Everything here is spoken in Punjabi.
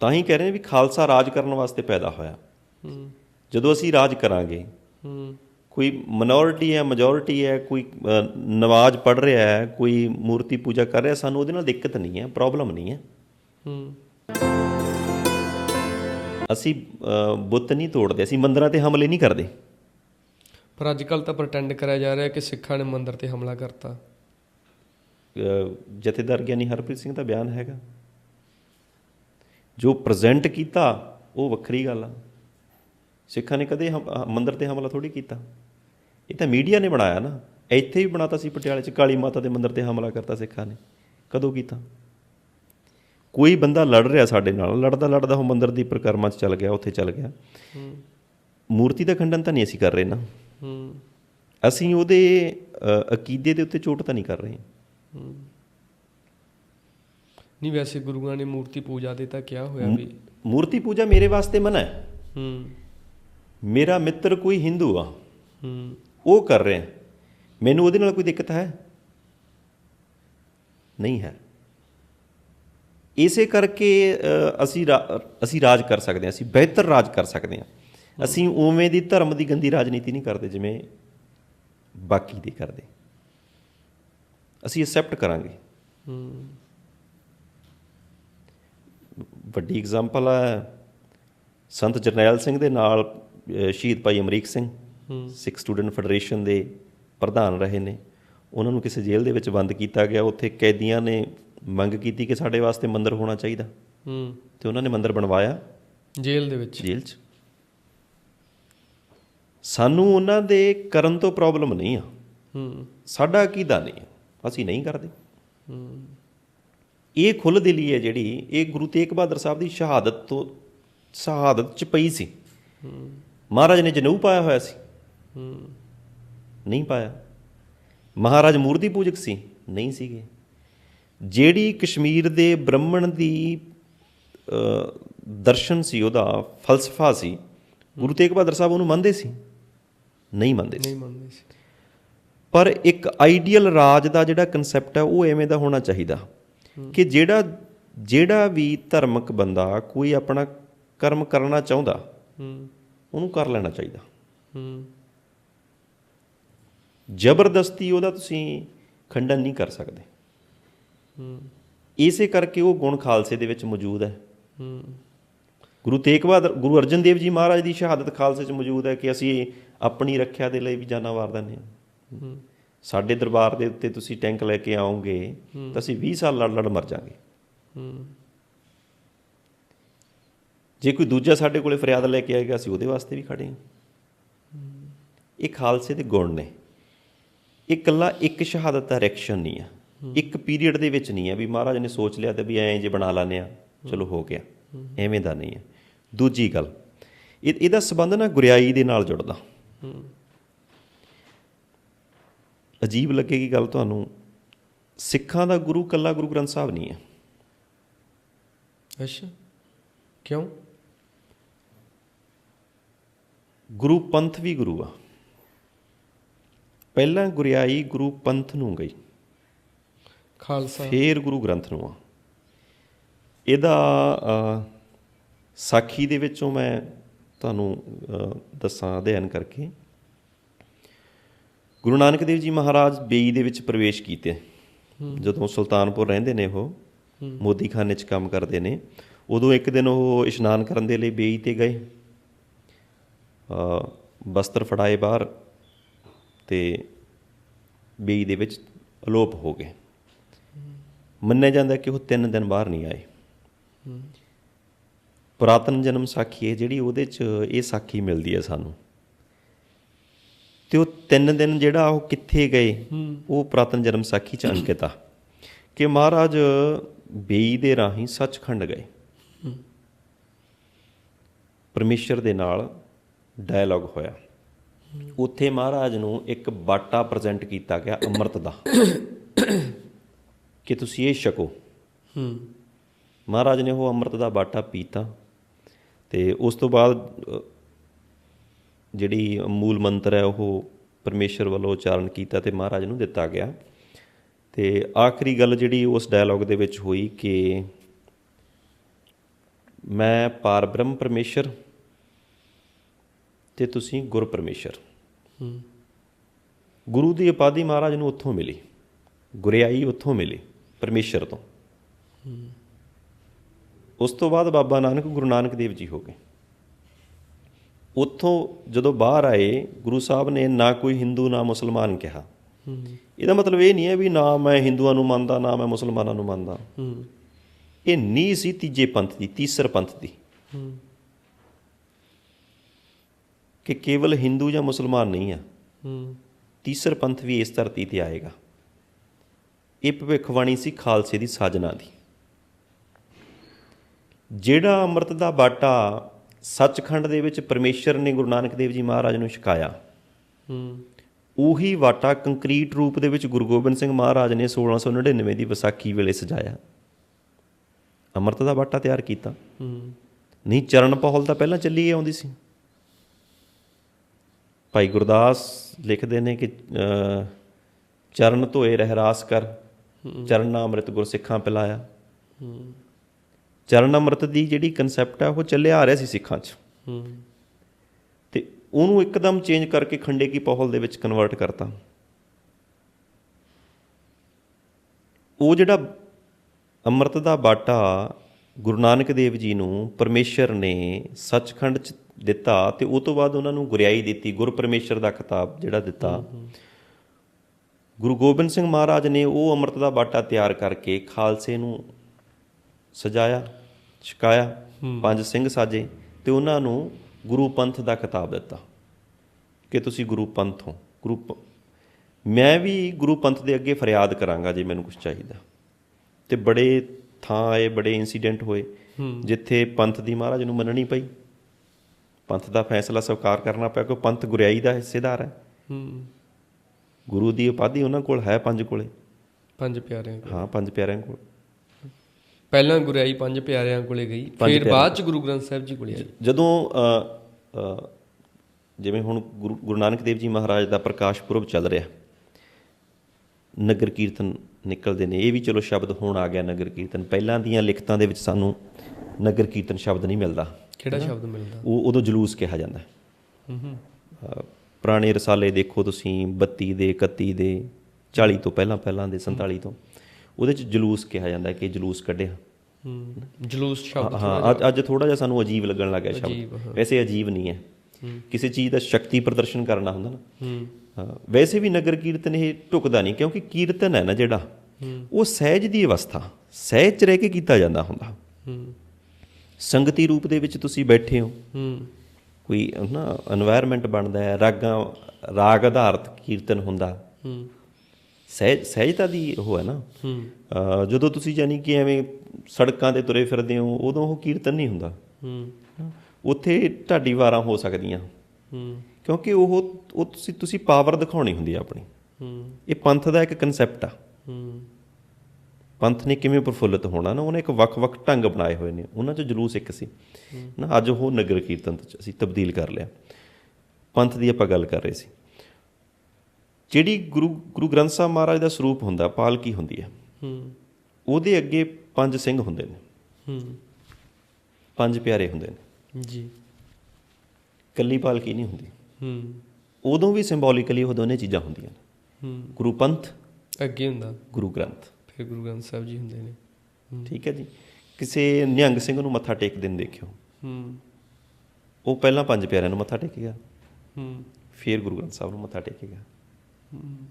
ਤਾਂ ਹੀ ਕਹਿ ਰਹੇ ਨੇ ਵੀ ਖਾਲਸਾ ਰਾਜ ਕਰਨ ਵਾਸਤੇ ਪੈਦਾ ਹੋਇਆ। ਹੂੰ। ਜਦੋਂ ਅਸੀਂ ਰਾਜ ਕਰਾਂਗੇ ਹੂੰ। ਕੋਈ ਮਿਨੋਰਿਟੀ ਹੈ ਮੈਜੋਰਿਟੀ ਹੈ ਕੋਈ ਅ, ਨਮਾਜ਼ ਪੜ੍ਹ ਰਿਹਾ ਹੈ ਕੋਈ ਮੂਰਤੀ ਪੂਜਾ ਕਰ ਰਿਹਾ ਸਾਨੂੰ ਉਹਦੇ ਨਾਲ ਦਿੱਕਤ ਨਹੀਂ ਹੈ ਪ੍ਰੋਬਲਮ ਨਹੀਂ ਹੈ। ਹੂੰ। ਅਸੀਂ ਬੁੱਤ ਨਹੀਂ ਤੋੜਦੇ ਅਸੀਂ ਮੰਦਰਾਂ ਤੇ ਹਮਲੇ ਨਹੀਂ ਕਰਦੇ। ਪਰ ਅੱਜ ਕੱਲ ਤਾਂ ਪ੍ਰਟੈਂਡ ਕਰਿਆ ਜਾ ਰਿਹਾ ਕਿ ਸਿੱਖਾਂ ਨੇ ਮੰਦਿਰ ਤੇ ਹਮਲਾ ਕਰਤਾ। ਜਥੇਦਾਰ ਗਿਆਨੀ ਹਰਪ੍ਰੀਤ ਸਿੰਘ ਦਾ ਬਿਆਨ ਹੈਗਾ। ਜੋ ਪ੍ਰੈਜ਼ੈਂਟ ਕੀਤਾ ਉਹ ਵੱਖਰੀ ਗੱਲ ਆ। ਸਿੱਖਾਂ ਨੇ ਕਦੇ ਮੰਦਿਰ ਤੇ ਹਮਲਾ ਥੋੜੀ ਕੀਤਾ। ਇਹ ਤਾਂ ਮੀਡੀਆ ਨੇ ਬਣਾਇਆ ਨਾ। ਇੱਥੇ ਵੀ ਬਣਾਤਾ ਸੀ ਪਟਿਆਲੇ 'ਚ ਕਾਲੀ ਮਾਤਾ ਦੇ ਮੰਦਿਰ ਤੇ ਹਮਲਾ ਕਰਤਾ ਸਿੱਖਾਂ ਨੇ। ਕਦੋਂ ਕੀਤਾ? ਕੋਈ ਬੰਦਾ ਲੜ ਰਿਹਾ ਸਾਡੇ ਨਾਲ ਲੜਦਾ ਲੜਦਾ ਉਹ ਮੰਦਿਰ ਦੀ ਪ੍ਰਕਰਮਾ 'ਚ ਚੱਲ ਗਿਆ ਉੱਥੇ ਚੱਲ ਗਿਆ। ਮੂਰਤੀ ਦਾ ਖੰਡਨ ਤਾਂ ਨਹੀਂ ਅਸੀਂ ਕਰ ਰਹੇ ਨਾ। ਅਸੀਂ ਉਹਦੇ ਅਕੀਦੇ ਦੇ ਉੱਤੇ ਚੋਟ ਤਾਂ ਨਹੀਂ ਕਰ ਰਹੇ। ਨਹੀਂ ਵੈਸੇ ਗੁਰੂਆਂ ਨੇ ਮੂਰਤੀ ਪੂਜਾ ਦੇ ਤਾਂ ਕਿਹਾ ਹੋਇਆ ਵੀ। ਮੂਰਤੀ ਪੂਜਾ ਮੇਰੇ ਵਾਸਤੇ ਮਨਾ ਹੈ। ਹੂੰ। ਮੇਰਾ ਮਿੱਤਰ ਕੋਈ ਹਿੰਦੂ ਆ। ਹੂੰ। ਉਹ ਕਰ ਰਿਹਾ। ਮੈਨੂੰ ਉਹਦੇ ਨਾਲ ਕੋਈ ਦਿੱਕਤ ਹੈ? ਨਹੀਂ ਹੈ। ਇਸੇ ਕਰਕੇ ਅਸੀਂ ਅਸੀਂ ਰਾਜ ਕਰ ਸਕਦੇ ਹਾਂ। ਅਸੀਂ ਬਿਹਤਰ ਰਾਜ ਕਰ ਸਕਦੇ ਹਾਂ। ਅਸੀਂ ਉਵੇਂ ਦੀ ਧਰਮ ਦੀ ਗੰਦੀ ਰਾਜਨੀਤੀ ਨਹੀਂ ਕਰਦੇ ਜਿਵੇਂ ਬਾਕੀ ਦੇ ਕਰਦੇ। ਅਸੀਂ ਐਕਸੈਪਟ ਕਰਾਂਗੇ। ਹੂੰ। ਵੱਡੀ ਐਗਜ਼ਾਮਪਲ ਹੈ ਸੰਤ ਜਰਨੈਲ ਸਿੰਘ ਦੇ ਨਾਲ ਸ਼ਹੀਦ ਭਾਈ ਅਮਰੀਕ ਸਿੰਘ ਸਿੱਖ ਸਟੂਡੈਂਟ ਫੈਡਰੇਸ਼ਨ ਦੇ ਪ੍ਰਧਾਨ ਰਹੇ ਨੇ। ਉਹਨਾਂ ਨੂੰ ਕਿਸੇ ਜੇਲ੍ਹ ਦੇ ਵਿੱਚ ਬੰਦ ਕੀਤਾ ਗਿਆ। ਉੱਥੇ ਕੈਦੀਆਂ ਨੇ ਮੰਗ ਕੀਤੀ ਕਿ ਸਾਡੇ ਵਾਸਤੇ ਮੰਦਿਰ ਹੋਣਾ ਚਾਹੀਦਾ। ਹੂੰ। ਤੇ ਉਹਨਾਂ ਨੇ ਮੰਦਿਰ ਬਣਵਾਇਆ। ਜੇਲ੍ਹ ਦੇ ਵਿੱਚ? ਜੇਲ੍ਹ 'ਚ। ਸਾਨੂੰ ਉਹਨਾਂ ਦੇ ਕਰਨ ਤੋਂ ਪ੍ਰੋਬਲਮ ਨਹੀਂ ਆ। ਹੂੰ। ਸਾਡਾ ਅਕੀਦਾ ਨਹੀਂ ਆ? ਅਸੀਂ ਨਹੀਂ ਕਰਦੇ। ਹੂੰ। ਇਹ ਖੁੱਲ੍ਹ ਦਿਲੀ ਹੈ ਜਿਹੜੀ ਇਹ ਗੁਰੂ ਤੇਗ ਬਹਾਦਰ ਸਾਹਿਬ ਦੀ ਸ਼ਹਾਦਤ ਤੋਂ ਸ਼ਹਾਦਤ 'ਚ ਪਈ ਸੀ। ਮਹਾਰਾਜ ਨੇ ਜਨੇਊ ਪਾਇਆ ਹੋਇਆ ਸੀ। ਨਹੀਂ ਪਾਇਆ। ਮਹਾਰਾਜ ਮੂਰਤੀ ਪੂਜਕ ਸੀ। ਨਹੀਂ ਸੀਗੇ। ਜਿਹੜੀ ਕਸ਼ਮੀਰ ਦੇ ਬ੍ਰਾਹਮਣ ਦੀ ਦਰਸ਼ਨ ਸੀ ਉਹਦਾ ਫਲਸਫਾ ਸੀ ਗੁਰੂ ਤੇਗ ਬਹਾਦਰ ਸਾਹਿਬ ਉਹਨੂੰ ਮੰਨਦੇ ਸੀ? ਨਹੀਂ ਮੰਨਦੇ ਸੀ। ਨਹੀਂ ਮੰਨਦੇ ਸੀ। ਪਰ ਇੱਕ ਆਈਡੀਅਲ ਰਾਜ ਦਾ ਜਿਹੜਾ ਕਨਸੈਪਟ ਹੈ ਉਹ ਐਵੇਂ ਦਾ ਹੋਣਾ ਚਾਹੀਦਾ। ਕਿ ਜਿਹੜਾ ਜਿਹੜਾ ਵੀ ਧਰਮਕ ਬੰਦਾ ਕੋਈ ਆਪਣਾ ਕਰਮ ਕਰਨਾ ਚਾਹੁੰਦਾ, ਉਹਨੂੰ ਕਰ ਲੈਣਾ ਚਾਹੀਦਾ। ਜ਼ਬਰਦਸਤੀ ਉਹਦਾ ਤੁਸੀਂ ਖੰਡਨ ਨਹੀਂ ਕਰ ਸਕਦੇ। ਇਸੇ ਕਰਕੇ ਉਹ ਗੁਣ ਖਾਲਸੇ ਦੇ ਵਿੱਚ ਮੌਜੂਦ ਹੈ। ਗੁਰੂ ਤੇਗ ਬਹਾਦਰ, ਗੁਰੂ ਅਰਜਨ ਦੇਵ ਜੀ ਮਹਾਰਾਜ ਦੀ ਸ਼ਹਾਦਤ ਖਾਲਸੇ 'ਚ ਮੌਜੂਦ ਹੈ ਕਿ ਅਸੀਂ ਆਪਣੀ ਰੱਖਿਆ ਦੇ ਲਈ ਵੀ ਜਾਨਾਂ ਵਾਰ ਦਿੰਦੇ ਹਾਂ। ਸਾਡੇ ਦਰਬਾਰ ਦੇ ਉੱਤੇ ਤੁਸੀਂ ਟੈਂਕ ਲੈ ਕੇ ਆਓਗੇ ਤਾਂ ਅਸੀਂ 20 ਸਾਲ ਲੜ ਲੜ ਮਰ ਜਾਾਂਗੇ। ਜੇ ਕੋਈ ਦੂਜਾ ਸਾਡੇ ਕੋਲੇ ਫਰਿਆਦ ਲੈ ਕੇ ਆਏਗਾ ਅਸੀਂ ਉਹਦੇ ਵਾਸਤੇ ਵੀ ਖੜੇ ਹਾਂ। ਇਹ ਖਾਲਸੇ ਦੇ ਗੁਣ ਨੇ। ਇਹ ਇਕੱਲਾ ਇੱਕ ਸ਼ਹਾਦਤ ਦਾ ਰਿਐਕਸ਼ਨ ਨਹੀਂ ਆ। ਇੱਕ ਪੀਰੀਅਡ ਦੇ ਵਿੱਚ ਨਹੀਂ ਹੈ ਵੀ ਮਹਾਰਾਜ ਨੇ ਸੋਚ ਲਿਆ ਤੇ ਵੀ ਐਂ ਜੇ ਬਣਾ ਲਾਨੇ ਆ ਚਲੋ ਹੋ ਗਿਆ। ਐਵੇਂ ਦਾ ਨਹੀਂ ਹੈ ਦੂਜੀ ਗੱਲ ਇਹ ਇਹਦਾ ਸਬੰਧ ਨਾ ਗੁਰਿਆਈ ਦੇ ਨਾਲ ਜੁੜਦਾ। ਅਜੀਬ ਲੱਗੇਗੀ ਗੱਲ ਤੁਹਾਨੂੰ। ਸਿੱਖਾਂ ਦਾ ਗੁਰੂ ਕੱਲਾ ਗੁਰੂ ਗ੍ਰੰਥ ਸਾਹਿਬ ਨਹੀਂ ਹੈ। ਅੱਛਾ। ਕਿਉਂ? ਗੁਰੂ ਪੰਥ ਵੀ ਗੁਰੂ ਆ। ਪਹਿਲਾਂ ਗੁਰਿਆਈ ਗੁਰੂ ਪੰਥ ਨੂੰ ਗਈ। ਖਾਲਸਾ। ਫੇਰ ਗੁਰੂ ਗ੍ਰੰਥ ਨੂੰ ਆ। ਇਹਦਾ ਸਾਖੀ ਦੇ ਵਿੱਚੋਂ ਮੈਂ ਤੁਹਾਨੂੰ ਦੱਸਾਂ ਅਧਿਐਨ ਕਰਕੇ। ਗੁਰੂ ਨਾਨਕ ਦੇਵ ਜੀ ਮਹਾਰਾਜ ਬੇਈ ਦੇ ਵਿੱਚ ਪ੍ਰਵੇਸ਼ ਕੀਤੇ। ਜਦੋਂ ਸੁਲਤਾਨਪੁਰ ਰਹਿੰਦੇ ਨੇ ਉਹ ਮੋਦੀ ਖਾਨੇ 'ਚ ਕੰਮ ਕਰਦੇ ਨੇ ਉਦੋਂ ਇੱਕ ਦਿਨ ਉਹ ਇਸ਼ਨਾਨ ਕਰਨ ਦੇ ਲਈ ਬੇਈ ਤੇ ਗਏ। ਅ, ਬਸਤਰ ਫੜਾਏ ਬਾਹਰ ਤੇ ਬੇਈ ਦੇ ਵਿੱਚ ਅਲੋਪ ਹੋ ਗਏ। ਮੰਨਿਆ ਜਾਂਦਾ ਕਿ ਉਹ ਤਿੰਨ ਦਿਨ ਬਾਹਰ ਨਹੀਂ ਆਏ। ਪੁਰਾਤਨ ਜਨਮ ਸਾਖੀ ਹੈ ਜਿਹੜੀ ਉਹਦੇ 'ਚ ਇਹ ਸਾਖੀ ਮਿਲਦੀ ਹੈ ਸਾਨੂੰ। ਤੇ ਉਹ ਤਿੰਨ ਦਿਨ ਜਿਹੜਾ ਉਹ ਕਿੱਥੇ ਗਏ ਉਹ ਪੁਰਾਤਨ ਜਨਮ ਸਾਖੀ 'ਚ ਅੰਕਿਤ ਆ। ਕਿ ਮਹਾਰਾਜ ਬੇਈ ਦੇ ਰਾਹੀਂ ਸੱਚਖੰਡ ਗਏ। ਪਰਮੇਸ਼ਰ ਦੇ ਨਾਲ ਡਾਇਲੌਗ ਹੋਇਆ। ਉੱਥੇ ਮਹਾਰਾਜ ਨੂੰ ਇੱਕ ਬਾਟਾ ਪ੍ਰੈਜ਼ੈਂਟ ਕੀਤਾ ਗਿਆ ਅੰਮ੍ਰਿਤ ਦਾ। ਕਿ ਤੁਸੀਂ ਇਹ ਛਕੋ। ਹੂੰ। ਮਹਾਰਾਜ ਨੇ ਉਹ ਅੰਮ੍ਰਿਤ ਦਾ ਬਾਟਾ ਪੀਤਾ ਤੇ ਉਸ ਤੋਂ ਬਾਅਦ ਜਿਹੜੀ ਮੂਲ ਮੰਤਰ ਹੈ ਉਹ ਪਰਮੇਸ਼ਰ ਵੱਲੋਂ ਉਚਾਰਨ ਕੀਤਾ ਤੇ ਮਹਾਰਾਜ ਨੂੰ ਦਿੱਤਾ ਗਿਆ। ਤੇ ਆਖਰੀ ਗੱਲ ਜਿਹੜੀ ਉਸ ਡਾਇਲੌਗ ਦੇ ਵਿੱਚ ਹੋਈ ਕਿ ਮੈਂ ਪਾਰਬ੍ਰਹਮ ਪਰਮੇਸ਼ਰ ਤੇ ਤੁਸੀਂ ਗੁਰ ਪਰਮੇਸ਼ਰ। ਗੁਰੂ ਦੀ ਉਪਾਧੀ ਮਹਾਰਾਜ ਨੂੰ ਉੱਥੋਂ ਮਿਲੀ ਗੁਰਿਆਈ ਉੱਥੋਂ ਮਿਲੀ ਪਰਮੇਸ਼ਰ ਤੋਂ। ਉਸ ਤੋਂ ਬਾਅਦ ਬਾਬਾ ਨਾਨਕ ਗੁਰੂ ਨਾਨਕ ਦੇਵ ਜੀ ਹੋ ਗਏ। ਉੱਥੋਂ ਜਦੋਂ ਬਾਹਰ ਆਏ ਗੁਰੂ ਸਾਹਿਬ ਨੇ ਨਾ ਕੋਈ ਹਿੰਦੂ ਨਾ ਮੁਸਲਮਾਨ ਕਿਹਾ। ਇਹਦਾ ਮਤਲਬ ਇਹ ਨਹੀਂ ਹੈ ਵੀ ਨਾ ਮੈਂ ਹਿੰਦੂਆਂ ਨੂੰ ਮੰਨਦਾ ਨਾ ਮੈਂ ਮੁਸਲਮਾਨਾਂ ਨੂੰ ਮੰਨਦਾ। ਇਹ ਨੀ ਸੀ ਤੀਜੇ ਪੰਥ ਦੀ ਤੀਸਰ ਪੰਥ ਦੀ। ਕਿ ਕੇਵਲ ਹਿੰਦੂ ਜਾਂ ਮੁਸਲਮਾਨ ਨਹੀਂ ਆ। ਹੂੰ। ਤੀਸਰ ਪੰਥ ਵੀ ਇਸ ਧਰਤੀ ਤੇ ਆਏਗਾ। ਇਹ ਭਵਿੱਖਬਾਣੀ ਸੀ ਖਾਲਸੇ ਦੀ ਸਾਜਨਾ ਦੀ। ਜਿਹੜਾ ਅੰਮ੍ਰਿਤ ਦਾ ਬਾਟਾ ਸੱਚਖੰਡ ਦੇ ਵਿੱਚ ਪਰਮੇਸ਼ਰ ਨੇ ਗੁਰੂ ਨਾਨਕ ਦੇਵ ਜੀ ਮਹਾਰਾਜ ਨੂੰ ਛਕਾਇਆ। ਹੂੰ। ਉਹੀ ਵਾਟਾ ਕੰਕਰੀਟ ਰੂਪ ਦੇ ਵਿੱਚ ਗੁਰੂ ਗੋਬਿੰਦ ਸਿੰਘ ਮਹਾਰਾਜ ਨੇ 1699 ਦੀ ਵਿਸਾਖੀ ਵੇਲੇ ਸਜਾਇਆ। ਅੰਮ੍ਰਿਤ ਦਾ ਬਾਟਾ ਤਿਆਰ ਕੀਤਾ। ਹੂੰ। ਨਹੀਂ ਚਰਨ ਪਹਲ ਤਾਂ ਪਹਿਲਾਂ ਚੱਲੀ ਆਉਂਦੀ ਸੀ। ਭਾਈ ਗੁਰਦਾਸ ਲਿਖਦੇ ਨੇ ਕਿ ਚਰਨ ਧੋਏ ਰਹਿਰਾਸ ਕਰ। ਚਰਨ ਅੰਮ੍ਰਿਤ ਗੁਰਸਿੱਖਾਂ ਪਿਲਾਇਆ। ਹੂੰ। ਚਰਨ ਅੰਮ੍ਰਿਤ ਦੀ ਜਿਹੜੀ ਕਨਸੈਪਟ ਹੈ ਉਹ ਚੱਲਿਆ ਆ ਰਿਹਾ ਸੀ ਸਿੱਖਾਂ 'ਚ। ਹੂੰ। ਤੇ ਉਹਨੂੰ ਇੱਕਦਮ ਚੇਂਜ ਕਰਕੇ ਖੰਡੇ ਕੀ ਪਹਲ ਦੇ ਵਿੱਚ ਕਨਵਰਟ ਕਰਤਾ। ਉਹ ਜਿਹੜਾ ਅੰਮ੍ਰਿਤ ਦਾ ਬਾਟਾ ਗੁਰੂ ਨਾਨਕ ਦੇਵ ਜੀ ਨੂੰ ਪਰਮੇਸ਼ਰ ਨੇ ਸੱਚਖੰਡ 'ਚ ਦਿੱਤਾ ਤੇ ਉਹ ਤੋਂ ਬਾਅਦ ਉਹਨਾਂ ਨੂੰ ਗੁਰਿਆਈ ਦਿੱਤੀ ਗੁਰ ਪਰਮੇਸ਼ਰ ਦਾ ਖਿਤਾਬ ਜਿਹੜਾ ਦਿੱਤਾ। ਗੁਰੂ ਗੋਬਿੰਦ ਸਿੰਘ ਮਹਾਰਾਜ ਨੇ ਉਹ ਅੰਮ੍ਰਿਤ ਦਾ ਬਾਟਾ ਤਿਆਰ ਕਰਕੇ ਖਾਲਸੇ ਨੂੰ ਸਜਾਇਆ ਛਕਾਇਆ ਪੰਜ ਸਿੰਘ ਸਾਜੇ ਤੇ ਉਹਨਾਂ ਨੂੰ ਗੁਰੂ ਪੰਥ ਦਾ ਖਿਤਾਬ ਦਿੱਤਾ ਕਿ ਤੁਸੀਂ ਗੁਰੂ ਪੰਥ ਹੋ ਗੁਰੂ ਮੈਂ ਵੀ ਗੁਰੂ ਪੰਥ ਦੇ ਅੱਗੇ ਫਰਿਆਦ ਕਰਾਂਗਾ ਜੇ ਮੈਨੂੰ ਕੁਝ ਚਾਹੀਦਾ। ਤੇ ਬੜੇ ਥਾਂ ਆਏ ਬੜੇ ਇਨਸੀਡੈਂਟ ਹੋਏ ਜਿੱਥੇ ਪੰਥ ਦੀ ਮਹਾਰਾਜ ਨੂੰ ਮੰਨਣੀ ਪਈ। ਪੰਥ ਦਾ ਫੈਸਲਾ ਸਵੀਕਾਰ ਕਰਨਾ ਪਿਆ ਕਿ ਪੰਥ ਗੁਰਿਆਈ ਦਾ ਹਿੱਸੇਦਾਰ ਹੈ। ਹੂੰ। ਗੁਰੂ ਦੀ ਉਪਾਧੀ ਉਹਨਾਂ ਕੋਲ ਹੈ ਪੰਜ ਕੋਲੇ। ਪੰਜ ਪਿਆਰਿਆਂ ਕੋਲ। ਹਾਂ ਪੰਜ ਪਿਆਰਿਆਂ ਕੋਲ। ਪਹਿਲਾਂ ਗੁਰਿਆਈ ਪੰਜ ਪਿਆਰਿਆਂ ਕੋਲੇ ਗਈ ਫਿਰ। ਬਾਅਦ ਚ ਗੁਰੂ ਗ੍ਰੰਥ ਸਾਹਿਬ ਜੀ ਕੋਲੇ ਆਈ। ਜਦੋਂ ਜਿਵੇਂ ਹੁਣ ਗੁਰੂ ਨਾਨਕ ਦੇਵ ਜੀ ਮਹਾਰਾਜ ਦਾ ਪ੍ਰਕਾਸ਼ ਪੁਰਬ ਚੱਲ ਰਿਹਾ ਨਗਰ ਕੀਰਤਨ ਨਿਕਲਦੇ ਨੇ ਇਹ ਵੀ ਚਲੋ ਸ਼ਬਦ ਹੁਣ ਆ ਗਿਆ ਨਗਰ ਕੀਰਤਨ ਪਹਿਲਾਂ ਦੀਆਂ ਲਿਖਤਾਂ ਦੇ ਵਿੱਚ ਸਾਨੂੰ ਨਗਰ ਕੀਰਤਨ ਸ਼ਬਦ ਨਹੀਂ ਮਿਲਦਾ। ਕਿਹੜਾ ਸ਼ਬਦ ਮਿਲਦਾ? ਉਹ ਉਦੋਂ ਜਲੂਸ ਕਿਹਾ ਜਾਂਦਾ। ਹੈ। ਹੂੰ ਪੁਰਾਣੇ ਰਸਾਲੇ ਦੇਖੋ ਤੁਸੀਂ 32 ਦੇ 31 ਦੇ 40 ਤੋਂ ਪਹਿਲਾਂ ਪਹਿਲਾਂ ਦੇ 47 ਤੋਂ। ਉਹਦੇ ਚ ਜਲੂਸ ਕਿਹਾ ਜਾਂਦਾ ਕਿ ਜਲੂਸ ਕੱਢਿਆ ਜਲੂਸ ਸ਼ਬਦ ਹਾਂ ਅੱਜ ਥੋੜਾ ਜਿਹਾ ਸਾਨੂੰ ਅਜੀਬ ਲੱਗਣ ਲੱਗਿਆ ਸ਼ਬਦ। ਵੈਸੇ ਅਜੀਬ ਨਹੀਂ ਹੈ। ਕਿਸੇ ਚੀਜ਼ ਦਾ ਸ਼ਕਤੀ ਪ੍ਰਦਰਸ਼ਨ ਕਰਨਾ ਹੁੰਦਾ ਨਾ। ਵੈਸੇ ਵੀ ਨਗਰ ਕੀਰਤਨ ਇਹ ਢੁਕਦਾ ਨਹੀਂ ਕਿਉਂਕਿ ਕੀਰਤਨ ਹੈ ਨਾ ਜਿਹੜਾ ਉਹ ਸਹਿਜ ਦੀ ਅਵਸਥਾ ਸਹਿਜ ਚ ਰਹਿ ਕੇ ਕੀਤਾ ਜਾਂਦਾ ਹੁੰਦਾ। ਸੰਗਤੀ ਰੂਪ ਦੇ ਵਿੱਚ ਤੁਸੀਂ ਬੈਠੇ ਹੋ। ਕੋਈ ਨਾ এনवायरमेंट ਬਣਦਾ ਹੈ ਰਾਗਾਂ ਰਾਗ ਆਧਾਰਿਤ ਕੀਰਤਨ ਹੁੰਦਾ। ਸਹਿਜ ਸਹਿਜਤਾ ਦੀ ਉਹ ਹੈ ਨਾ। ਹੂੰ। ਜਦੋਂ ਤੁਸੀਂ ਯਾਨੀ ਕਿ ਐਵੇਂ ਸੜਕਾਂ ਤੇ ਤੁਰੇ ਫਿਰਦੇ ਹੋ ਉਦੋਂ ਉਹ ਕੀਰਤਨ ਨਹੀਂ ਹੁੰਦਾ। ਹੂੰ। ਉੱਥੇ ਢਾਡੀ ਵਾਰਾਂ ਹੋ ਸਕਦੀਆਂ। ਹੂੰ। ਕਿਉਂਕਿ ਉਹ ਉਹ ਤੁਸੀਂ ਤੁਸੀਂ ਪਾਵਰ ਦਿਖਾਉਣੀ ਹੁੰਦੀ ਆ ਆਪਣੀ। ਹੂੰ। ਇਹ ਪੰਥ ਦਾ ਇੱਕ ਕਨਸੈਪਟ ਆ। ਹੂੰ। ਪੰਥ ਨੇ ਕਿਵੇਂ ਪ੍ਰਫੁੱਲਤ ਹੋਣਾ ਨਾ ਉਹਨੇ ਇੱਕ ਵੱਖ-ਵੱਖ ਢੰਗ ਬਣਾਏ ਹੋਏ ਨੇ। ਉਹਨਾਂ 'ਚ ਜਲੂਸ ਇੱਕ ਸੀ। ਨਾ ਅੱਜ ਉਹ ਨਗਰ ਕੀਰਤਨ 'ਚ ਅਸੀਂ ਤਬਦੀਲ ਕਰ ਲਿਆ। ਪੰਥ ਦੀ ਆਪਾਂ ਗੱਲ ਕਰ ਰਹੇ ਸੀ। ਜਿਹੜੀ ਗੁਰੂ ਗੁਰੂ ਗ੍ਰੰਥ ਸਾਹਿਬ ਮਹਾਰਾਜ ਦਾ ਸਰੂਪ ਹੁੰਦਾ ਪਾਲਕੀ ਹੁੰਦੀ ਹੈ। ਹੂੰ। ਉਹਦੇ ਅੱਗੇ ਪੰਜ ਸਿੰਘ ਹੁੰਦੇ ਨੇ। ਹੂੰ। ਪੰਜ ਪਿਆਰੇ ਹੁੰਦੇ ਨੇ। ਜੀ। ਕੱਲੀ ਪਾਲਕੀ ਨਹੀਂ ਹੁੰਦੀ। ਹੂੰ। ਉਦੋਂ ਵੀ ਸਿੰਬੋਲਿਕਲੀ ਉਹ ਦੋਨੇ ਚੀਜ਼ਾਂ ਹੁੰਦੀਆਂ ਨੇ। ਹੂੰ। ਗੁਰੂ ਪੰਥ ਅੱਗੇ ਹੁੰਦਾ। ਗੁਰੂ ਗ੍ਰੰਥ। ਫਿਰ ਗੁਰੂ ਗ੍ਰੰਥ ਸਾਹਿਬ ਜੀ ਹੁੰਦੇ ਨੇ। ਠੀਕ ਹੈ ਜੀ। ਕਿਸੇ ਨਿਹੰਗ ਸਿੰਘ ਨੂੰ ਮੱਥਾ ਟੇਕਦੇ ਨੂੰ ਦੇਖਿਓ। ਹੂੰ। ਉਹ ਪਹਿਲਾਂ ਪੰਜ ਪਿਆਰਿਆਂ ਨੂੰ ਮੱਥਾ ਟੇਕੇਗਾ। ਹੂੰ। ਫਿਰ ਗੁਰੂ ਗ੍ਰੰਥ ਸਾਹਿਬ ਨੂੰ ਮੱਥਾ ਟੇਕੇਗਾ। ਹੂੰ